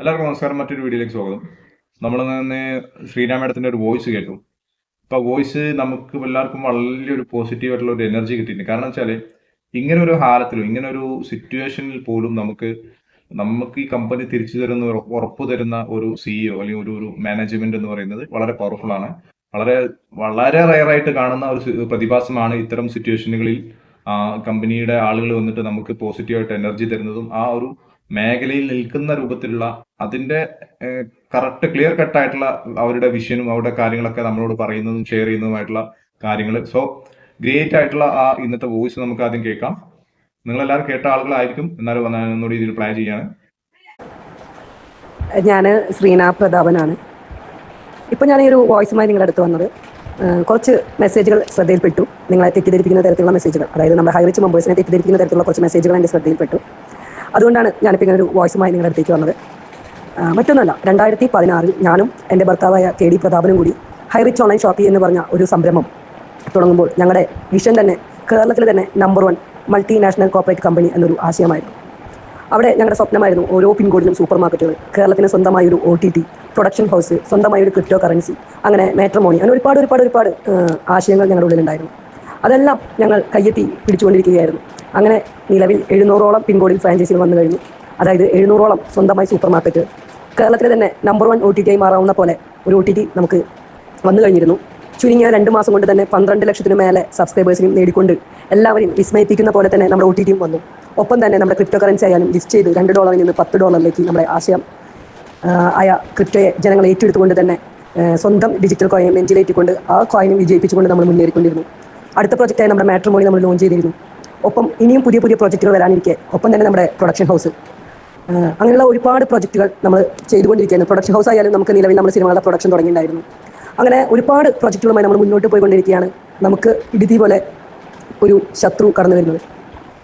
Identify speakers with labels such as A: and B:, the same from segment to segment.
A: എല്ലാവർക്കും നമസ്കാരം. മറ്റൊരു വീഡിയോയിലേക്ക് സ്വാഗതം. നമ്മൾ തന്നെ ശ്രീരാം മേഡത്തിന്റെ ഒരു വോയിസ് കേട്ടു. അപ്പൊ വോയിസ് നമുക്ക് എല്ലാവർക്കും വലിയൊരു പോസിറ്റീവ് ആയിട്ടുള്ള ഒരു എനർജി കിട്ടിയിട്ടുണ്ട്. കാരണം വെച്ചാൽ ഇങ്ങനെ ഒരു ഹാരത്തിലും ഇങ്ങനെ ഒരു സിറ്റുവേഷനിൽ പോലും നമുക്ക് നമുക്ക് ഈ കമ്പനി തിരിച്ചു തരുന്ന ഉറപ്പ് തരുന്ന ഒരു സിഇഒ അല്ലെങ്കിൽ ഒരു ഒരു മാനേജ്മെന്റ് എന്ന് പറയുന്നത് വളരെ പവർഫുൾ ആണ്. വളരെ വളരെ റയറായിട്ട് കാണുന്ന ഒരു പ്രതിഭാസമാണ് ഇത്തരം സിറ്റുവേഷനുകളിൽ കമ്പനിയുടെ ആളുകൾ വന്നിട്ട് നമുക്ക് പോസിറ്റീവായിട്ട് എനർജി തരുന്നതും ആ ഒരു മേഖലയിൽ നിൽക്കുന്ന രൂപത്തിലുള്ള അതിന്റെ കറക്റ്റ് ക്ലിയർ കട്ട് ആയിട്ടുള്ള അവരുടെ വിഷനും അവരുടെ കാര്യങ്ങളൊക്കെ നമ്മളോട് പറയുന്നതും ഷെയർ ചെയ്യുന്നതുമായിട്ടുള്ള കാര്യങ്ങൾ സോ ഗ്രേറ്റ് ആയിട്ടുള്ള ആ ഇന്നത്തെ വോയിസ് നമുക്ക് ആദ്യം കേൾക്കാം. നിങ്ങൾ എല്ലാവരും കേട്ട ആളുകളായിരിക്കും എന്നാലും ഒന്ന് ഒന്നുകൂടി ഇതിൽ പ്ലാൻ ചെയ്യാണ്.
B: ഞാൻ ശ്രീനാ പ്രതാപനാണ്. ഇപ്പൊ ഞാൻ ഈ ഒരു വോയിസുമായി നിങ്ങളുടെ അടുത്ത് വന്നത്. കുറച്ച് മെസ്സേജുകൾ ശ്രദ്ധയിൽപ്പെട്ടു. നിങ്ങളെ തെറ്റിദ്ധരിപ്പിക്കുന്ന തരത്തിലുള്ള മെസ്സേജുകൾ അതായത് നമ്മുടെ ഹൈറിച്ച് മെമ്പേഴ്സിനെ തെറ്റിദ്ധരിപ്പിക്കുന്ന തരത്തിലുള്ള കുറച്ച് മെസ്സേജുകൾ എന്റെ ശ്രദ്ധയിൽപ്പെട്ടു. അതുകൊണ്ടാണ് ഞാനിപ്പോൾ ഇങ്ങനെ ഒരു വോയിസുമായി നിങ്ങളുടെ അടുത്തേക്ക് വന്നത്. മറ്റൊന്നല്ല രണ്ടായിരത്തി പതിനാറിൽ ഞാനും എന്റെ ഭർത്താവായ കെ ഡി പ്രതാപനും കൂടി ഹൈറിച്ച് ഓൺലൈൻ ഷോപ്പി എന്ന് പറഞ്ഞ ഒരു സംരംഭം തുടങ്ങുമ്പോൾ ഞങ്ങളുടെ വിഷൻ തന്നെ കേരളത്തിലെ തന്നെ number one multinational corporate company എന്നൊരു ആശയമായിരുന്നു. അവിടെ ഞങ്ങളുടെ സ്വപ്നമായിരുന്നു ഓരോ പിൻകോഡിലും സൂപ്പർ മാർക്കറ്റുകൾ കേരളത്തിന് സ്വന്തമായ ഒരു O T T production house സ്വന്തമായ ഒരു ക്രിപ്റ്റോ കറൻസി അങ്ങനെ മാട്രമോണി അങ്ങനെ ഒരുപാട് ഒരുപാട് ഒരുപാട് ആശയങ്ങൾ ഞങ്ങളുടെ ഉള്ളിലുണ്ടായിരുന്നു. അതെല്ലാം ഞങ്ങൾ കയ്യെത്തി പിടിച്ചുകൊണ്ടിരിക്കുകയായിരുന്നു. അങ്ങനെ നിലവിൽ എഴുന്നൂറോളം പിൻകോഡിൽ ഫ്രാഞ്ചൈസികൾ വന്നു കഴിഞ്ഞു. അതായത് എഴുന്നൂറോളം സ്വന്തമായി സൂപ്പർ മാർക്കറ്റ് കേരളത്തിലെ തന്നെ number one O T T ആയി മാറാവുന്ന പോലെ ഒരു ഒ ടി ടി നമുക്ക് വന്നു കഴിഞ്ഞിരുന്നു. ചുരുങ്ങിയ രണ്ട് മാസം കൊണ്ട് തന്നെ പന്ത്രണ്ട് ലക്ഷത്തിന് മേലെ സബ്സ്ക്രൈബേഴ്സിനും നേടിക്കൊണ്ട് എല്ലാവരും വിസ്മയിപ്പിക്കുന്ന പോലെ തന്നെ നമ്മുടെ ഒ ടി ടിയും വന്നു. ഒപ്പം തന്നെ നമ്മുടെ ക്രിപ്റ്റോ കറൻസി ആയാലും ലിസ്റ്റ് ചെയ്ത് രണ്ട് ഡോളറിൽ നിന്ന് പത്ത് ഡോളറിലേക്ക് നമ്മുടെ ആശയം ആയ ക്രിപ്റ്റോയെ ജനങ്ങൾ ഏറ്റെടുത്തുകൊണ്ട് തന്നെ സ്വന്തം ഡിജിറ്റൽ കോയിൻ നെഞ്ചിലേറ്റിക്കൊണ്ട് ആ കോയിനും വിജയിപ്പിച്ചുകൊണ്ട് നമ്മൾ മുന്നേറിക്കൊണ്ടിരുന്നു. അടുത്ത പ്രോജക്റ്റായി നമ്മുടെ മാട്രിമോണി നമ്മൾ ലോഞ്ച് ചെയ്തിരുന്നു. ഒപ്പം ഇനിയും പുതിയ പുതിയ പ്രോജക്റ്റുകൾ വരാനിരിക്കെ. ഒപ്പം തന്നെ നമ്മുടെ പ്രൊഡക്ഷൻ ഹൗസ് അങ്ങനെയുള്ള ഒരുപാട് പ്രോജക്റ്റുകൾ നമ്മൾ ചെയ്തുകൊണ്ടിരിക്കുകയാണ്. പ്രൊഡക്ഷൻ ഹൗസ് ആയാലും നമുക്ക് നിലവിൽ നമ്മൾ സിനിമകളുടെ പ്രൊഡക്ഷൻ തുടങ്ങിയിട്ടുണ്ടായിരുന്നു. അങ്ങനെ ഒരുപാട് പ്രോജക്റ്റുകളുമായി നമ്മൾ മുന്നോട്ട് പോയിക്കൊണ്ടിരിക്കുകയാണ്. നമുക്ക് ഇടുതി പോലെ ഒരു ശത്രു കടന്നു വരുന്നത്.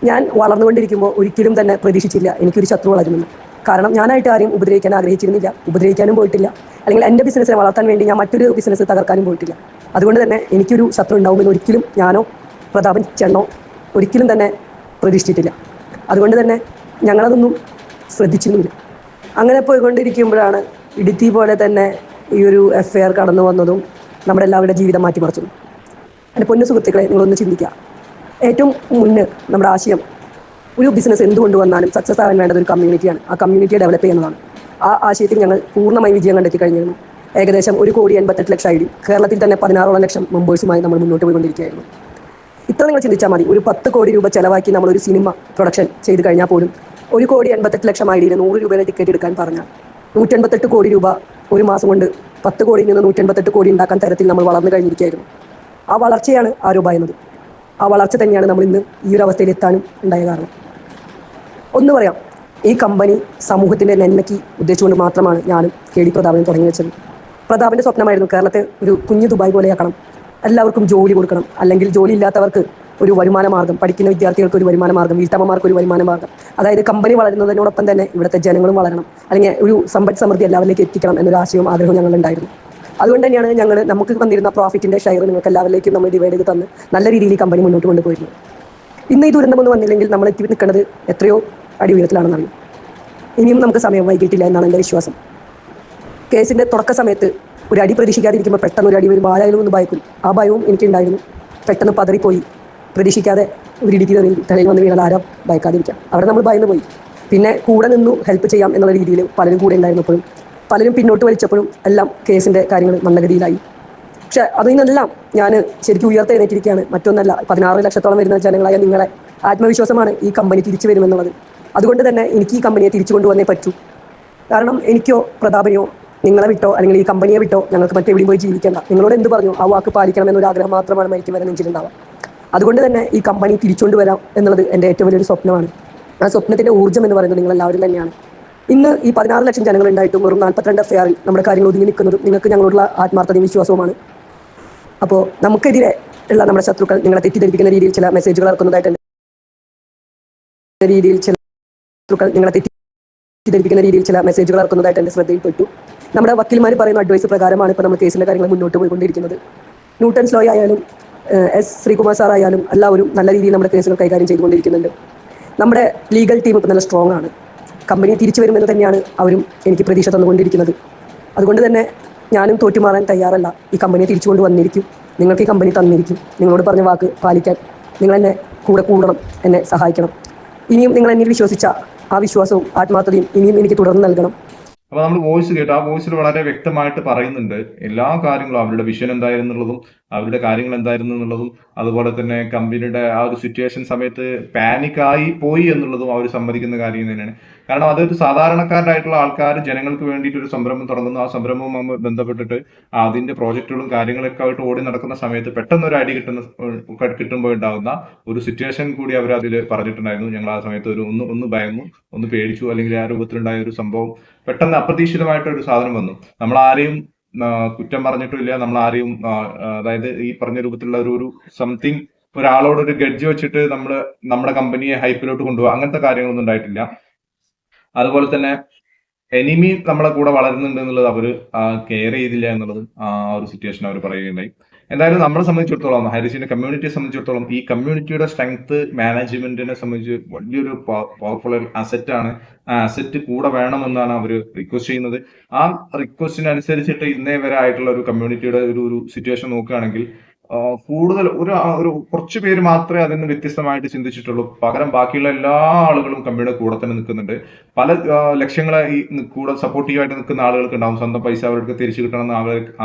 B: ഞാൻ വളർന്നുകൊണ്ടിരിക്കുമ്പോൾ ഒരിക്കലും തന്നെ പ്രതീക്ഷിച്ചില്ല എനിക്കൊരു ശത്രു വളരുമെന്ന്. കാരണം ഞാനായിട്ട് ആരെയും ഉപദ്രവിക്കാൻ ആഗ്രഹിച്ചിരുന്നില്ല. ഉപദ്രവിക്കാനും പോയിട്ടില്ല. അല്ലെങ്കിൽ എന്റെ ബിസിനസ്സിനെ വളർത്താൻ വേണ്ടി ഞാൻ മറ്റൊരു ബിസിനസ് തകർക്കാനും പോയിട്ടില്ല. അതുകൊണ്ട് തന്നെ എനിക്കൊരു ശത്രു ഉണ്ടാവുമെന്ന് ഒരിക്കലും ഞാനോ പ്രതാപൻ ചേട്ടനോ ഒരിക്കലും തന്നെ പ്രതീക്ഷിച്ചിട്ടില്ല. അതുകൊണ്ട് തന്നെ ഞങ്ങളതൊന്നും ശ്രദ്ധിച്ചിരുന്നില്ല. അങ്ങനെ പോയിക്കൊണ്ടിരിക്കുമ്പോഴാണ് ഇടുത്തി പോലെ തന്നെ ഈ ഒരു എഫ് ഐ ആർ കടന്നു വന്നതും നമ്മുടെ എല്ലാവരുടെ ജീവിതം മാറ്റിമറിച്ചതും എന്റെ പൊന്നു സുഹൃത്തുക്കളെ നിങ്ങളൊന്ന് ചിന്തിക്കുക. ഏറ്റവും മുന്നേ നമ്മുടെ ആശയം ഒരു ബിസിനസ് എന്തുകൊണ്ട് വന്നാലും സക്സസ് ആവാൻ വേണ്ടത് ഒരു കമ്മ്യൂണിറ്റിയാണ് ആ കമ്മ്യൂണിറ്റിയെ ഡെവലപ്പ് ചെയ്യുന്നതാണ്. ആ ആശയത്തിൽ ഞങ്ങൾ പൂർണമായി വിജയം കണ്ടെത്തി കഴിഞ്ഞിരുന്നു ഏകദേശം ഒരു കോടി എൺപത്തെട്ട് ലക്ഷം ഐ ഡി. കേരളത്തിൽ തന്നെ പതിനാറോളം ലക്ഷം മെമ്പേഴ്സുമായി നമ്മൾ മുന്നോട്ട് പോയിക്കൊണ്ടിരിക്കുകയായിരുന്നു. ഇത്ര നിങ്ങൾ ചിന്തിച്ചാൽ മതി. ഒരു പത്ത് കോടി രൂപ ചെലവാക്കി നമ്മൾ ഒരു സിനിമ പ്രൊഡക്ഷൻ ചെയ്ത് കഴിഞ്ഞാൽ പോലും ഒരു കോടി എൺപത്തെട്ട് ലക്ഷം ഐ ഡിയിൽ നൂറ് രൂപയുടെ ടിക്കറ്റ് എടുക്കാൻ പറഞ്ഞാൽ നൂറ്റൻപത്തെട്ട് കോടി രൂപ ഒരു മാസം കൊണ്ട് പത്ത് കോടി നിന്ന് നൂറ്റൻപത്തെട്ട് കോടി ഉണ്ടാക്കാൻ തരത്തിൽ നമ്മൾ വളർന്നു കഴിഞ്ഞിരിക്കുകയായിരുന്നു. ആ വളർച്ചയാണ് ആരോപ എന്നത്. ആ വളർച്ച തന്നെയാണ് നമ്മൾ ഇന്ന് ഈ ഒരു അവസ്ഥയിൽ എത്താനും ഉണ്ടായ കാരണം. ഒന്ന് പറയാം ഈ കമ്പനി സമൂഹത്തിന്റെ നന്മയ്ക്ക് ഉദ്ദേശിച്ചുകൊണ്ട് മാത്രമാണ് ഞാനും കെ ഡി പ്രതാപനും തുടങ്ങി വെച്ചത്. പ്രതാപന്റെ സ്വപ്നമായിരുന്നു കേരളത്തെ ഒരു കുഞ്ഞു ദുബായ് പോലെയാക്കണം എല്ലാവർക്കും ജോലി കൊടുക്കണം. അല്ലെങ്കിൽ ജോലി ഇല്ലാത്തവർക്ക് ഒരു വരുമാന മാർഗം പഠിക്കുന്ന വിദ്യാർത്ഥികൾക്ക് ഒരു വരുമാന മാർഗം വീട്ടമ്മമാർക്ക് ഒരു വരുമാന മാർഗം. അതായത് കമ്പനി വളരുന്നതിനോടൊപ്പം തന്നെ ഇവിടുത്തെ ജനങ്ങളും വളരണം. അല്ലെങ്കിൽ ഒരു സമ്പദ് സമൃദ്ധി എല്ലാവരിലേക്ക് എത്തിക്കണം എന്നൊരു ആശയവും ആഗ്രഹവും ഞങ്ങളുണ്ടായിരുന്നു. അതുകൊണ്ട് തന്നെയാണ് ഞങ്ങൾ നമുക്ക് വന്നിരുന്ന പ്രോഫിറ്റിന്റെ ഷെയർ നിങ്ങൾക്ക് എല്ലാവരിലേക്കും നമ്മൾ ഡിവൈഡ് ചെയ്ത് തന്ന് നല്ല രീതിയിൽ കമ്പനി മുന്നോട്ട് കൊണ്ടുപോയിരുന്നു. ഇന്ന് ഈ ദുരന്തമൊന്നും വന്നില്ലെങ്കിൽ നമ്മൾ എത്തി നിൽക്കുന്നത് എത്രയോ അടി ഉയരത്തിലാണെന്നറിയും ഇനിയും നമുക്ക് സമയം വൈകിട്ടില്ല എന്നാണ് എന്റെ വിശ്വാസം. കേസിന്റെ തുടക്ക സമയത്ത് ഒരു അടി പ്രതീക്ഷിക്കാതിരിക്കുമ്പോൾ പെട്ടെന്ന് ഒരു അടി വരുമ്പോൾ ആരായാലും ഒന്ന് ഭയക്കും. ആ ഭയവും എനിക്കുണ്ടായിരുന്നു. പെട്ടെന്ന് പതറിപ്പോയി. പ്രതീക്ഷിക്കാതെ ഒരു ഇടിക്ക് തെളി തലയിൽ വന്ന് വീണാൽ ആരാ ഭയക്കാതിരിക്കാം അവിടെ നമ്മൾ ഭയന്ന് പോയി. പിന്നെ കൂടെ നിന്നു ഹെൽപ്പ് ചെയ്യാം എന്നുള്ള രീതിയിൽ പലരും കൂടെ ഉണ്ടായിരുന്നപ്പോഴും പലരും പിന്നോട്ട് വലിച്ചപ്പോഴും എല്ലാം കേസിന്റെ കാര്യങ്ങൾ മന്ദഗതിയിലായി. പക്ഷെ അതിൽ നിന്നെല്ലാം ഞാൻ ശരിക്കും ഉയർത്തെഴുന്നേറ്റിരിക്കുകയാണ് മറ്റൊന്നല്ല പതിനാറ് ലക്ഷത്തോളം വരുന്ന ജനങ്ങളായ നിങ്ങളെ ആത്മവിശ്വാസമാണ് ഈ കമ്പനി തിരിച്ചു വരുമെന്നുള്ളത്. അതുകൊണ്ട് തന്നെ എനിക്ക് ഈ കമ്പനിയെ തിരിച്ചു കൊണ്ടുവന്നേ പറ്റൂ. കാരണം എനിക്കോ പ്രതാപനെയോ നിങ്ങളെ വിട്ടോ അല്ലെങ്കിൽ ഈ കമ്പനിയെ വിട്ടോ ഞങ്ങൾക്ക് മറ്റെവിടെയും പോയി ജീവിക്കേണ്ട. നിങ്ങളോട് എന്ത് പറഞ്ഞു? ആ വാക്ക് പാലിക്കണം എന്നൊരു ആഗ്രഹം മാത്രമാണ് എനിക്ക് വരെ നെഞ്ചിലുണ്ടാവുക. അതുകൊണ്ട് തന്നെ ഈ കമ്പനി തിരിച്ചുകൊണ്ട് വരാം എന്നുള്ളത് എന്റെ ഏറ്റവും വലിയൊരു സ്വപ്നമാണ്. ആ സ്വപ്നത്തിന്റെ ഊർജം എന്ന് പറയുന്നത് നിങ്ങളെല്ലാവരും തന്നെയാണ്. ഇന്ന് ഈ പതിനാറ് ലക്ഷം ജനങ്ങൾ ഉണ്ടായിട്ടും വെറും നാൽപ്പത്തിരണ്ട് എഫ് ആറിൽ നമ്മുടെ കാര്യങ്ങൾ ഒതുങ്ങി നിൽക്കുന്നതും നിങ്ങൾക്ക് ഞങ്ങളോടുള്ള ആത്മാർത്ഥതയും വിശ്വാസവുമാണ്. അപ്പോൾ നമുക്കെതിരെ ഉള്ള നമ്മുടെ ശത്രുക്കൾ നിങ്ങളെ തെറ്റിദ്ധരിപ്പിക്കുന്ന രീതിയിൽ ചില മെസ്സേജുകൾ ഇറക്കുന്നതായിട്ട് രീതിയിൽ ചില ശത്രുക്കൾ നിങ്ങളെ തെറ്റിദ്ധരിപ്പിക്കുന്ന രീതിയിൽ ചില മെസ്സേജുകൾ ഇറക്കുന്നതായിട്ട് എന്റെ ശ്രദ്ധയിൽപ്പെട്ടു. നമ്മുടെ വക്കീൽമാർ പറയുന്ന അഡ്വൈസ് പ്രകാരമാണ് ഇപ്പോൾ നമ്മൾ കേസിലെ കാര്യങ്ങൾ മുന്നോട്ട് പോയിക്കൊണ്ടിരിക്കുന്നത്. ന്യൂട്ടൺസ് ലോ ആയാലും എസ് ശ്രീകുമാർ സാർ ആയാലും എല്ലാവരും നല്ല രീതിയിൽ നമ്മുടെ കേസുകൾ കൈകാര്യം ചെയ്തുകൊണ്ടിരിക്കുന്നുണ്ട്. നമ്മുടെ ലീഗൽ ടീം ഇപ്പോൾ നല്ല സ്ട്രോങ് ആണ്. കമ്പനി തിരിച്ചു വരുമെന്ന് തന്നെയാണ് അവരും എനിക്ക് പ്രതീക്ഷ തന്നുകൊണ്ടിരിക്കുന്നത്. അതുകൊണ്ട് തന്നെ ഞാനും തോറ്റുമാറാൻ തയ്യാറല്ല. ഈ കമ്പനിയെ തിരിച്ചു കൊണ്ട് വന്നിരിക്കും. നിങ്ങൾക്ക് ഈ കമ്പനി തന്നിരിക്കും. നിങ്ങളോട് പറഞ്ഞ വാക്ക് പാലിക്കാൻ നിങ്ങൾ എന്നെ കൂടെ കൂടണം എന്നെ സഹായിക്കണം. ഇനിയും നിങ്ങൾ എന്നിൽ വിശ്വസിച്ച ആ വിശ്വാസവും ആത്മാർത്ഥതയും ഇനിയും എനിക്ക് തുടർന്ന് നൽകണം.
A: അപ്പൊ നമ്മൾ വോയിസ് കേട്ടു ആ വോയിസിൽ വളരെ വ്യക്തമായിട്ട് പറയുന്നുണ്ട് എല്ലാ കാര്യങ്ങളും അവരുടെ വിഷൻ എന്തായിരുന്നു എന്നുള്ളതും അവരുടെ കാര്യങ്ങൾ എന്തായിരുന്നു എന്നുള്ളതും അതുപോലെ തന്നെ കമ്പനിയുടെ ആ ഒരു സിറ്റുവേഷൻ സമയത്ത് പാനിക്കായി പോയി എന്നുള്ളതും അവർ സമ്മതിക്കുന്ന കാര്യം തന്നെയാണ്. കാരണം അതൊരു സാധാരണക്കാരായിട്ടുള്ള ആൾക്കാർ ജനങ്ങൾക്ക് വേണ്ടിയിട്ട് ഒരു സംരംഭം തുടങ്ങുന്നു. ആ സംരംഭവുമായി ബന്ധപ്പെട്ടിട്ട് അതിന്റെ പ്രോജക്റ്റുകളും കാര്യങ്ങളൊക്കെ ആയിട്ട് ഓടി നടക്കുന്ന സമയത്ത് പെട്ടെന്ന് ഒരു അടി കിട്ടുന്ന കിട്ടുമ്പോൾ ഉണ്ടാകുന്ന ഒരു സിറ്റുവേഷൻ കൂടി അവർ അതിൽ പറഞ്ഞിട്ടുണ്ടായിരുന്നു. ഞങ്ങൾ ആ സമയത്ത് ഒരു ഒന്ന് ഒന്ന് ഭയന്നു ഒന്ന് പേടിച്ചു. അല്ലെങ്കിൽ ആ രൂപത്തിലുണ്ടായ ഒരു സംഭവം പെട്ടെന്ന് അപ്രതീക്ഷിതമായിട്ട് ഒരു സാധനം വന്നു. നമ്മൾ ആരെയും കുറ്റം പറഞ്ഞിട്ടില്ല നമ്മൾ ആരെയും അതായത് ഈ പറഞ്ഞ രൂപത്തിലുള്ള ഒരു ഒരു സംതിങ് ഒരാളോട് ഒരു ഗഡ്ജ് വെച്ചിട്ട് നമ്മൾ നമ്മുടെ കമ്പനിയെ ഹൈപ്പിലോട്ട് കൊണ്ടുപോകുക അങ്ങനത്തെ കാര്യങ്ങളൊന്നും ഉണ്ടായിട്ടില്ല. അതുപോലെ തന്നെ എനിമി നമ്മളെ കൂടെ വളരുന്നുണ്ട് എന്നുള്ളത് അവർ കെയർ ചെയ്തില്ല എന്നുള്ളത് ആ ഒരു സിറ്റുവേഷൻ അവർ പറയുകയുണ്ടായി. എന്തായാലും നമ്മളെ സംബന്ധിച്ചിടത്തോളം ഹരിസിന്റെ കമ്മ്യൂണിറ്റിയെ സംബന്ധിച്ചിടത്തോളം ഈ കമ്മ്യൂണിറ്റിയുടെ സ്ട്രെങ്ത് മാനേജ്മെന്റിനെ സംബന്ധിച്ച് വലിയൊരു പവർഫുൾ അസറ്റ് ആണ്. ആ അസറ്റ് കൂടെ വേണമെന്നാണ് അവർ റിക്വസ്റ്റ് ചെയ്യുന്നത്. ആ റിക്വസ്റ്റിനനുസരിച്ചിട്ട് ഇന്നേ വരെ ആയിട്ടുള്ള ഒരു കമ്മ്യൂണിറ്റിയുടെ ഒരു ഒരു സിറ്റുവേഷൻ നോക്കുകയാണെങ്കിൽ കൂടുതൽ ഒരു ഒരു കുറച്ച് പേര് മാത്രമേ അതിൽ നിന്ന് വ്യത്യസ്തമായിട്ട് ചിന്തിച്ചിട്ടുള്ളൂ. പകരം ബാക്കിയുള്ള എല്ലാ ആളുകളും കമ്പനിയുടെ കൂടെ തന്നെ നിൽക്കുന്നുണ്ട്. പല ലക്ഷ്യങ്ങളെ ഈ കൂടെ സപ്പോർട്ടീവായിട്ട് നിൽക്കുന്ന ആളുകൾക്ക് ഉണ്ടാവും. സ്വന്തം പൈസ അവർക്ക് തിരിച്ചു കിട്ടണം എന്ന്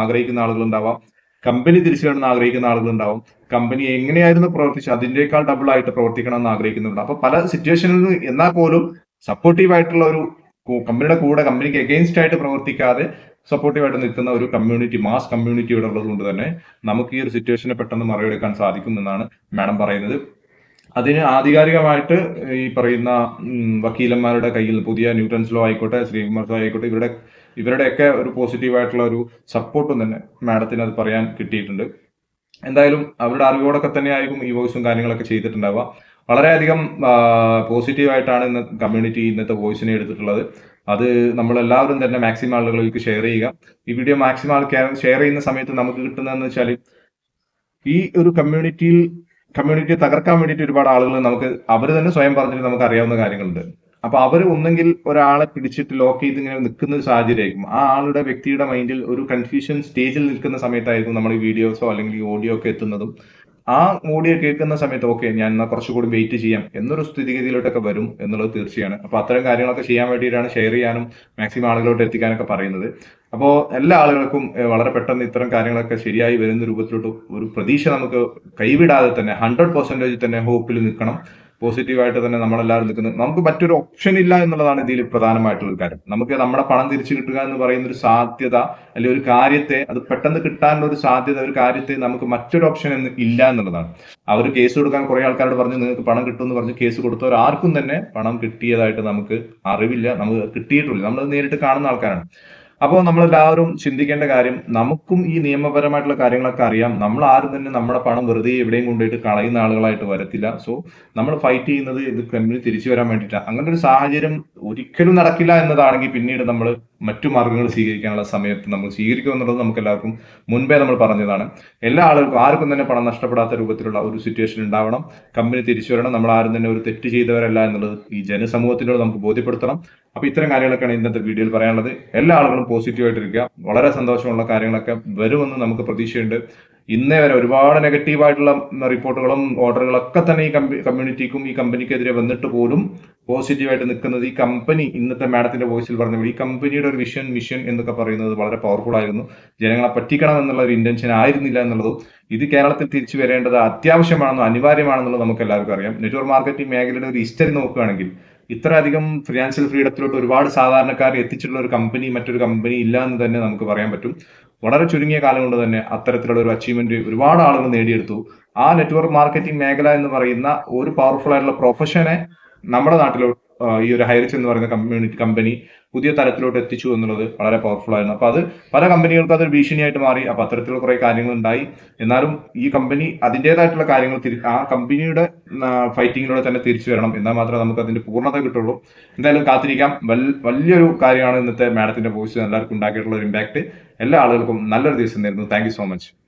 A: ആഗ്രഹിക്കുന്ന ആളുകൾ ഉണ്ടാവാം. കമ്പനി തിരിച്ചു വേണമെന്ന് ആഗ്രഹിക്കുന്ന ആളുകൾ ഉണ്ടാവും കമ്പനി എങ്ങനെയായിരുന്നു പ്രവർത്തിച്ചത്? അതിന്റെക്കാൾ ഡബിൾ ആയിട്ട് പ്രവർത്തിക്കണം എന്ന് ആഗ്രഹിക്കുന്നുണ്ട്. അപ്പൊ പല സിറ്റുവേഷനിൽ എന്നാൽ പോലും സപ്പോർട്ടീവ് ആയിട്ടുള്ള ഒരു കമ്പനിയുടെ കൂടെ കമ്പനിക്ക് എഗെയിൻസ്റ്റ് ആയിട്ട് പ്രവർത്തിക്കാതെ സപ്പോർട്ടീവ് ആയിട്ട് നിൽക്കുന്ന ഒരു കമ്മ്യൂണിറ്റി മാസ് കമ്മ്യൂണിറ്റി ഇവിടെ ഉള്ളത് കൊണ്ട് തന്നെ നമുക്ക് ഈ ഒരു സിറ്റുവേഷനെ പെട്ടെന്ന് മറികടക്കാൻ സാധിക്കും എന്നാണ് മാഡം പറയുന്നത്. അതിന് ആധികാരികമായിട്ട് ഈ പറയുന്ന വക്കീലന്മാരുടെ കയ്യിൽ പുതിയ ന്യൂട്ടൺസ് ലോ ആയിക്കോട്ടെ ശ്രീകുമാർ ലോ ആയിക്കോട്ടെ ഇവരുടെ ഇവരുടെയൊക്കെ ഒരു പോസിറ്റീവ് ആയിട്ടുള്ള ഒരു സപ്പോർട്ടും തന്നെ മാഡത്തിന് അത് പറയാൻ കിട്ടിയിട്ടുണ്ട്. എന്തായാലും അവരുടെ അറിവോടൊക്കെ തന്നെയായിരിക്കും ഈ വോയിസും കാര്യങ്ങളൊക്കെ ചെയ്തിട്ടുണ്ടാവുക. വളരെയധികം പോസിറ്റീവ് ആയിട്ടാണ് ഇന്ന് കമ്മ്യൂണിറ്റി ഇന്നത്തെ വോയിസിനെ എടുത്തിട്ടുള്ളത്. അത് നമ്മൾ എല്ലാവരും തന്നെ മാക്സിമം ആളുകളിലേക്ക് ഷെയർ ചെയ്യുക. ഈ വീഡിയോ മാക്സിമം ആൾ ഷെയർ ചെയ്യുന്ന സമയത്ത് നമുക്ക് കിട്ടുന്നതെന്ന് വെച്ചാൽ ഈ ഒരു കമ്മ്യൂണിറ്റിയിൽ കമ്മ്യൂണിറ്റിയെ തകർക്കാൻ വേണ്ടിയിട്ട് ഒരുപാട് ആളുകൾ നമുക്ക് അവർ തന്നെ സ്വയം പറഞ്ഞിട്ട് നമുക്ക് അറിയാവുന്ന കാര്യങ്ങളുണ്ട്. അപ്പൊ അവർ ഒന്നെങ്കിൽ ഒരാളെ പിടിച്ചിട്ട് ലോക്ക് ചെയ്ത് ഇങ്ങനെ നിൽക്കുന്ന ഒരു സാഹചര്യമായിരിക്കും. ആ ആളുടെ വ്യക്തിയുടെ മൈൻഡിൽ ഒരു കൺഫ്യൂഷൻ സ്റ്റേജിൽ നിൽക്കുന്ന സമയത്തായിരിക്കും നമ്മൾ ഈ വീഡിയോസോ അല്ലെങ്കിൽ ഈ ഓഡിയോ ഒക്കെ എത്തുന്നതും. ആ ഓഡിയോ കേൾക്കുന്ന സമയത്ത് ഓക്കെ ഞാൻ എന്നാൽ കുറച്ചുകൂടി വെയിറ്റ് ചെയ്യാം എന്നൊരു സ്ഥിതിഗതിയിലോട്ടൊക്കെ വരും എന്നുള്ളത് തീർച്ചയാണ്. അപ്പൊ അത്തരം കാര്യങ്ങളൊക്കെ ചെയ്യാൻ വേണ്ടിയിട്ടാണ് ഷെയർ ചെയ്യാനും മാക്സിമം ആളുകളോട്ട് എത്തിക്കാനൊക്കെ പറയുന്നത്. അപ്പോൾ എല്ലാ ആളുകൾക്കും വളരെ പെട്ടെന്ന് ഇത്തരം കാര്യങ്ങളൊക്കെ ശരിയായി വരുന്ന രൂപത്തിലോട്ട് ഒരു പ്രതീക്ഷ നമുക്ക് കൈവിടാതെ തന്നെ ഹൺഡ്രഡ് പെർസെന്റേജ് തന്നെ ഹോപ്പിൽ നിൽക്കണം. പോസിറ്റീവായിട്ട് തന്നെ നമ്മളെല്ലാവരും നിൽക്കുന്നത് നമുക്ക് മറ്റൊരു ഓപ്ഷൻ ഇല്ല എന്നുള്ളതാണ് ഇതിൽ പ്രധാനമായിട്ടുള്ള ഒരു കാര്യം. നമുക്ക് നമ്മുടെ പണം തിരിച്ചു കിട്ടുക എന്ന് പറയുന്ന ഒരു സാധ്യത അല്ലെങ്കിൽ ഒരു കാര്യത്തെ അത് പെട്ടെന്ന് കിട്ടാനുള്ള ഒരു സാധ്യത ഒരു കാര്യത്തെ നമുക്ക് മറ്റൊരു ഓപ്ഷൻ എന്ന് ഇല്ല എന്നുള്ളതാണ്. അവർ കേസ് കൊടുക്കാൻ കുറെ ആൾക്കാരോട് പറഞ്ഞു നിങ്ങൾക്ക് പണം കിട്ടും എന്ന് പറഞ്ഞ് കേസ് കൊടുത്തവർ ആർക്കും തന്നെ പണം കിട്ടിയതായിട്ട് നമുക്ക് അറിവില്ല നമുക്ക് കിട്ടിയിട്ടില്ല. നമ്മൾ നേരിട്ട് കാണുന്ന ആൾക്കാരാണ്. അപ്പോൾ നമ്മളെല്ലാവരും ചിന്തിക്കേണ്ട കാര്യം നമുക്കും ഈ നിയമപരമായിട്ടുള്ള കാര്യങ്ങളൊക്കെ അറിയാം. നമ്മൾ ആരും തന്നെ നമ്മുടെ പണം വെറുതെ എവിടെയും കൊണ്ടുപോയിട്ട് കളയുന്ന ആളുകളായിട്ട് വരത്തില്ല. സോ നമ്മൾ ഫൈറ്റ് ചെയ്യുന്നത് ഇത് കമ്പനി തിരിച്ചു വരാൻ വേണ്ടിയിട്ടാണ് അങ്ങനെ ഒരു സാഹചര്യം ഒരിക്കലും നടക്കില്ല എന്നതാണെങ്കിൽ പിന്നീട് നമ്മൾ മറ്റു മാർഗങ്ങൾ സ്വീകരിക്കാനുള്ള സമയത്ത് നമ്മൾ സ്വീകരിക്കും എന്നുള്ളത് നമുക്ക് എല്ലാവർക്കും മുൻപേ നമ്മൾ പറഞ്ഞതാണ്. എല്ലാ ആളുകൾക്കും ആർക്കും തന്നെ പണം നഷ്ടപ്പെടാത്ത രൂപത്തിലുള്ള ഒരു സിറ്റുവേഷൻ ഉണ്ടാവണം. കമ്പനി തിരിച്ചു വരണം. നമ്മൾ ആരും തന്നെ ഒരു തെറ്റ് ചെയ്തവരല്ല എന്നുള്ളത് ഈ ജനസമൂഹത്തിനോട് നമുക്ക് ബോധ്യപ്പെടുത്തണം. അപ്പൊ ഇത്തരം കാര്യങ്ങളൊക്കെയാണ് ഇന്നത്തെ വീഡിയോയിൽ പറയാനുള്ളത്. എല്ലാ ആളുകളും പോസിറ്റീവ് ആയിട്ടിരിക്കുക. വളരെ സന്തോഷമുള്ള കാര്യങ്ങളൊക്കെ വരുമെന്ന് നമുക്ക് പ്രതീക്ഷയുണ്ട്. ഇന്നേ വരെ ഒരുപാട് നെഗറ്റീവായിട്ടുള്ള റിപ്പോർട്ടുകളും ഓർഡറുകളൊക്കെ തന്നെ ഈ കമ്മ്യൂണിറ്റിക്കും ഈ കമ്പനിക്കെതിരെ വന്നിട്ട് പോലും പോസിറ്റീവായിട്ട് നിൽക്കുന്നത് ഈ കമ്പനി ഇന്നത്തെ മാഡത്തിന്റെ വോയിസിൽ പറഞ്ഞ ഈ കമ്പനിയുടെ ഒരു വിഷൻ മിഷൻ എന്നൊക്കെ പറയുന്നത് വളരെ പവർഫുൾ ആയിരുന്നു. ജനങ്ങളെ പറ്റിക്കണം എന്നുള്ള ഒരു ഇന്റൻഷൻ ആയിരുന്നില്ല എന്നുള്ളതും ഇത് കേരളത്തിൽ തിരിച്ചു വരേണ്ടത് അത്യാവശ്യമാണെന്നോ അനിവാര്യമാണെന്നുള്ളത് നമുക്ക് എല്ലാവർക്കും അറിയാം. നെറ്റ്വർക്ക് മാർക്കറ്റിംഗ് മേഖലയുടെ ഒരു ഹിസ്റ്ററി നോക്കുകയാണെങ്കിൽ ഇത്രയധികം ഫിനാൻഷ്യൽ ഫ്രീഡത്തിലോട്ട് ഒരുപാട് സാധാരണക്കാർ എത്തിച്ചിട്ടുള്ള ഒരു കമ്പനി മറ്റൊരു കമ്പനി ഇല്ല എന്ന് തന്നെ നമുക്ക് പറയാൻ പറ്റും. വളരെ ചുരുങ്ങിയ കാലം കൊണ്ട് തന്നെ അത്തരത്തിലുള്ള ഒരു അച്ചീവ്മെന്റ് ഒരുപാട് ആളുകൾ നേടിയെടുത്തു. ആ നെറ്റ്വർക്ക് മാർക്കറ്റിംഗ് മേഖല എന്ന് പറയുന്ന ഒരു പവർഫുൾ ആയിട്ടുള്ള പ്രൊഫഷനെ നമ്മുടെ നാട്ടിലോ ഈ ഒരു ഹൈറിച്ച് എന്ന് പറയുന്ന കമ്മ്യൂണിറ്റി കമ്പനി പുതിയ തലത്തിലോട്ട് എത്തിച്ചു എന്നുള്ളത് വളരെ പവർഫുൾ ആയിരുന്നു. അപ്പൊ അത് പല കമ്പനികൾക്ക് അതൊരു ഭീഷണിയായിട്ട് മാറി. അപ്പൊ അത്തരത്തിലുള്ള കുറെ കാര്യങ്ങൾ ഉണ്ടായി എന്നാലും ഈ കമ്പനി അതിന്റെതായിട്ടുള്ള കാര്യങ്ങൾ തിരി ആ കമ്പനിയുടെ ഫൈറ്റിങ്ങിലൂടെ തന്നെ തിരിച്ചു വരണം. എന്നാൽ മാത്രമേ നമുക്ക് അതിന്റെ പൂർണത കിട്ടുള്ളൂ. എന്തായാലും കാത്തിരിക്കാം. വലിയൊരു കാര്യമാണ് ഇന്നത്തെ മാഡത്തിന്റെ വോയിസ് എല്ലാവർക്കും ഉണ്ടാക്കിയിട്ടുള്ള ഒരു ഇമ്പാക്ട് എല്ലാ ആളുകൾക്കും നല്ലൊരു ദിവസം നേരുന്നു. Thank so much